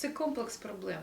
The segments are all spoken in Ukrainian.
Це комплекс проблем.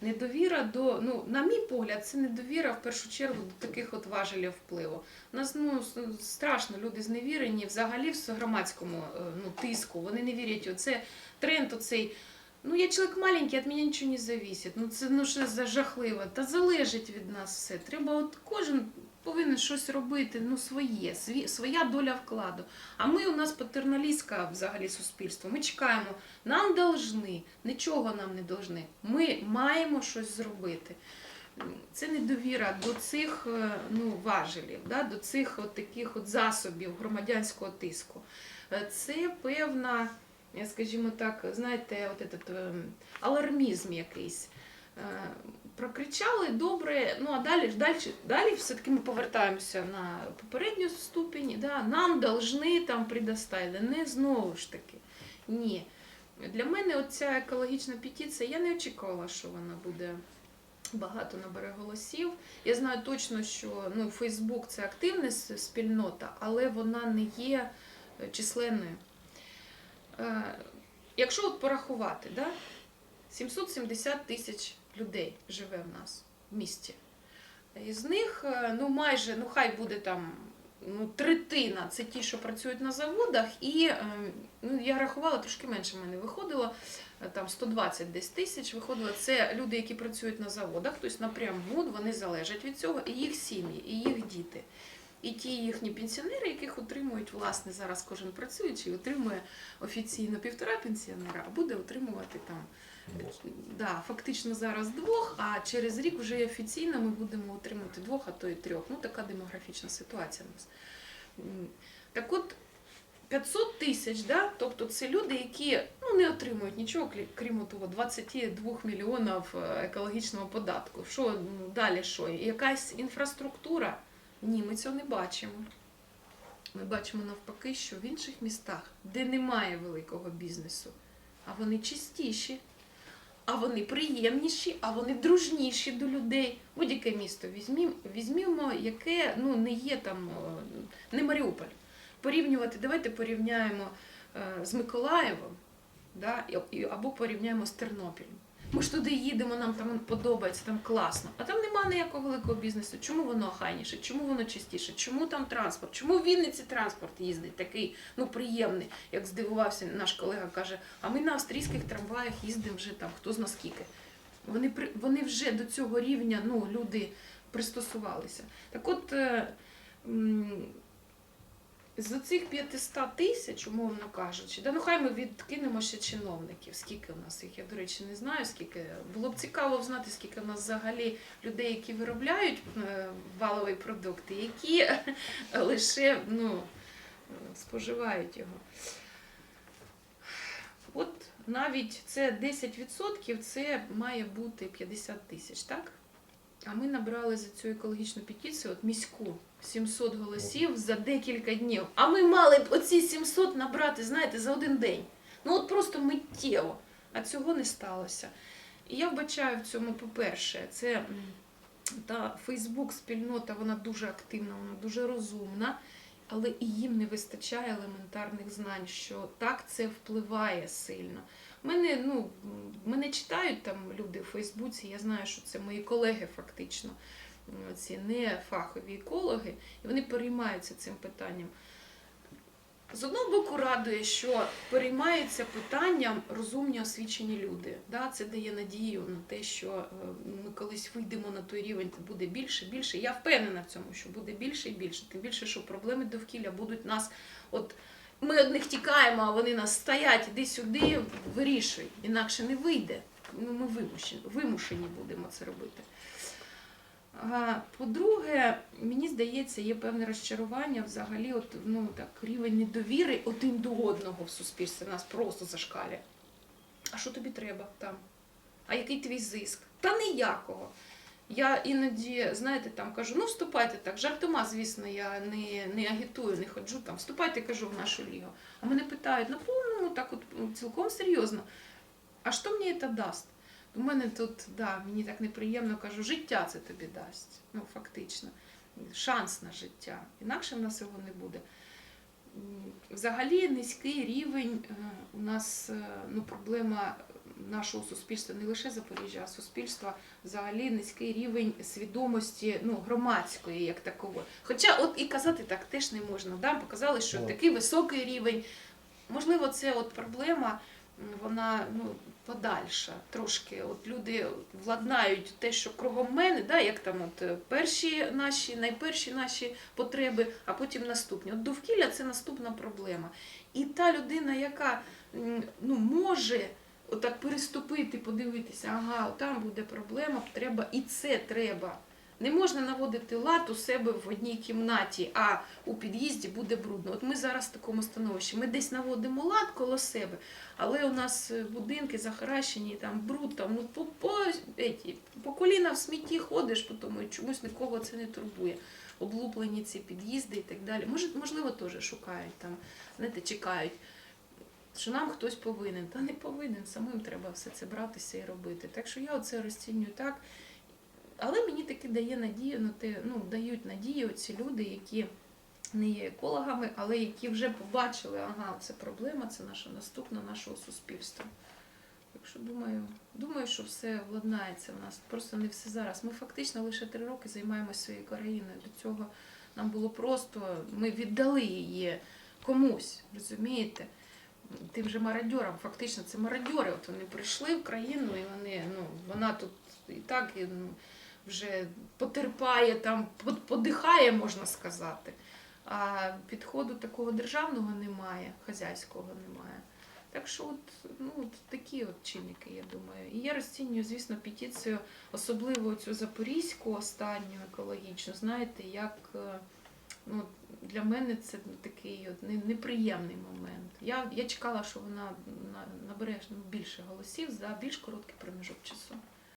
Недовіра до, ну, на мій погляд, це недовіра в першу чергу до таких от важелів впливу. У нас ну, страшно, люди зневірені взагалі в громадському е, ну, тиску. Вони не вірять, оце тренд оцей. Ну, я чоловік маленький, від мене нічого не зависить. Ну це ну що за жахливо. Та залежить від нас все. Треба, от кожен повинен щось робити, ну своє, сві, своя доля вкладу. А ми у нас патерналістська взагалі суспільство. Ми чекаємо, нам должны, нічого нам не должны. Ми маємо щось зробити. Це недовіра до цих е, ну, важелів, да, до цих от таких от засобів громадянського тиску. Е, Це певна, е, скажімо так, знаєте, от этот, е, алармізм якийсь. Прокричали добре, ну а далі далі, далі все-таки ми повертаємося на попередню ступінь. Да, нам должны там предоставити. Не знову ж таки. Ні. Для мене оця екологічна петиція, я не очікувала, що вона буде багато набере голосів. Я знаю точно, що ну, Фейсбук це активна спільнота, але вона не є е, численною. Е, Якщо от порахувати, да, 770 тисяч людей живе в нас в місті. Із них, е, ну майже, ну хай буде там ну, третина це ті, що працюють на заводах, і е, ну, я рахувала, трошки менше в мене виходило, е, там 120 десь тисяч виходило. Це люди, які працюють на заводах, тобто напряму вони залежать від цього, і їх сім'ї, і їх діти. І ті їхні пенсіонери, яких отримують, власне, зараз кожен працюючий, отримує офіційно півтора пенсіонера, а буде отримувати там Да, фактично зараз двох, а через рік вже офіційно ми будемо отримати двох, а то і трьох. Ну, така демографічна ситуація у нас. Так от, 500 тисяч, да? тобто це люди, які ну, не отримують нічого, крім того 22 мільйонів е, екологічного податку. Що ну, далі що? Якась інфраструктура? Ні, ми цього не бачимо. Ми бачимо навпаки, що в інших містах, де немає великого бізнесу, а вони чистіші, а вони приємніші, а вони дружніші до людей. Будь-яке місто візьмімо, візьмімо, яке ну, не є там, е, не Маріуполь. Порівнювати, давайте порівняємо е, з Миколаєвом да, або порівняємо з Тернопілем. Ми ж туди їдемо, нам там подобається, там класно. А там нема ніякого великого бізнесу. Чому воно охайніше? Чому воно чистіше? Чому там транспорт? Чому в Вінниці транспорт їздить такий ну приємний, як здивувався наш колега, каже, а ми на австрійських трамваях їздимо вже там хто зна скільки. Вони вони вже до цього рівня, ну люди пристосувалися. Так от. З цих 500 тисяч, умовно кажучи, да, ну хай ми відкинемо ще чиновників, скільки в нас їх, я, до речі, не знаю, скільки. Було б цікаво знати, скільки в нас взагалі людей, які виробляють е, валовий продукт, які лише ну, споживають його. От навіть це 10%, це має бути 50 тисяч, так? А ми набрали за цю екологічну петицію от міську 700 голосів за декілька днів. А ми мали б оці 700 набрати, знаєте, за один день. Ну от просто миттєво. А цього не сталося. І я вбачаю в цьому, по-перше, це та Фейсбук-спільнота, вона дуже активна, вона дуже розумна, але і їм не вистачає елементарних знань, що так це впливає сильно. У Мене, ну, мене читають там люди в Фейсбуці, я знаю, що це мої колеги фактично, ці не фахові екологи, і вони переймаються цим питанням. З одного боку радує, що переймаються питанням розумні освічені люди. Це дає надію на те, що е, ми колись вийдемо на той рівень, це буде більше, більше. Я впевнена в цьому, що буде більше і більше. Тим більше, що проблеми довкілля будуть нас. От ми од них тікаємо, а вони нас стоять, іди сюди, вирішуй. Інакше не вийде. Ну, ми вимушені, вимушені будемо це робити. По-друге, мені здається, є певне розчарування взагалі, от, ну, так, рівень недовіри один до одного в суспільстві. Нас просто зашкалює. А що тобі треба там? А який твій зиск? Та ніякого. Я іноді, знаєте, там кажу, ну вступайте так, жартома, звісно, я не, не агітую, не ходжу там, вступайте, кажу, в нашу лігу. А мене питають, на повному, так от цілком серйозно, а що мені це дасть? У мене тут, да, мені так неприємно кажу, життя це тобі дасть. Ну, фактично, шанс на життя. Інакше в нас його не буде. Взагалі низький рівень е, у нас е, ну, проблема нашого суспільства, не лише Запоріжжя, а суспільства взагалі низький рівень свідомості ну, громадської як такової. Хоча от і казати так теж не можна. Да? Показали, що Ну. такий високий рівень. Можливо, це от проблема, вона ну, подальша трошки. От люди владнають те, що кругом мене, да, як там от е, перші наші, найперші наші потреби, а потім наступні. От довкілля це наступна проблема. І та людина, яка ну, може отак переступити, подивитися, ага, там буде проблема, треба, і це треба. Не можна наводити лад у себе в одній кімнаті, а у під'їзді буде брудно. От ми зараз в такому становищі. Ми десь наводимо лад коло себе, але у нас е, будинки захаращені, там бруд, там ну по, по, еті, по коліна в смітті ходиш, тому чомусь нікого це не турбує. Облуплені ці під'їзди і так далі. Може, можливо, теж шукають там, знаєте, чекають, що нам хтось повинен. Та не повинен, самим треба все це братися і робити. Так що я оце розцінюю так. Але мені таки дає надію на те, ну, дають надію ці люди, які не є екологами, але які вже побачили, ага, це проблема, це наша наступна нашого суспільства. Так що думаю, думаю, що все владнається в нас. Просто не все зараз. Ми фактично лише три роки займаємося своєю країною. До цього нам було просто, ми віддали її комусь, розумієте? Тим же мародьорам, фактично це мародьори. От вони прийшли в країну і вони, ну, вона тут і так і, ну, вже потерпає, там, подихає, можна сказати. А підходу такого державного немає, хазяйського немає. Так що от, ну, от такі от чинники, я думаю. І я розцінюю, звісно, петицію, особливо цю запорізьку останню екологічну, знаєте, як е, ну, для мене це такий от не- неприємний момент. Я, я чекала, що вона на- набере ну, більше голосів за більш короткий проміжок часу.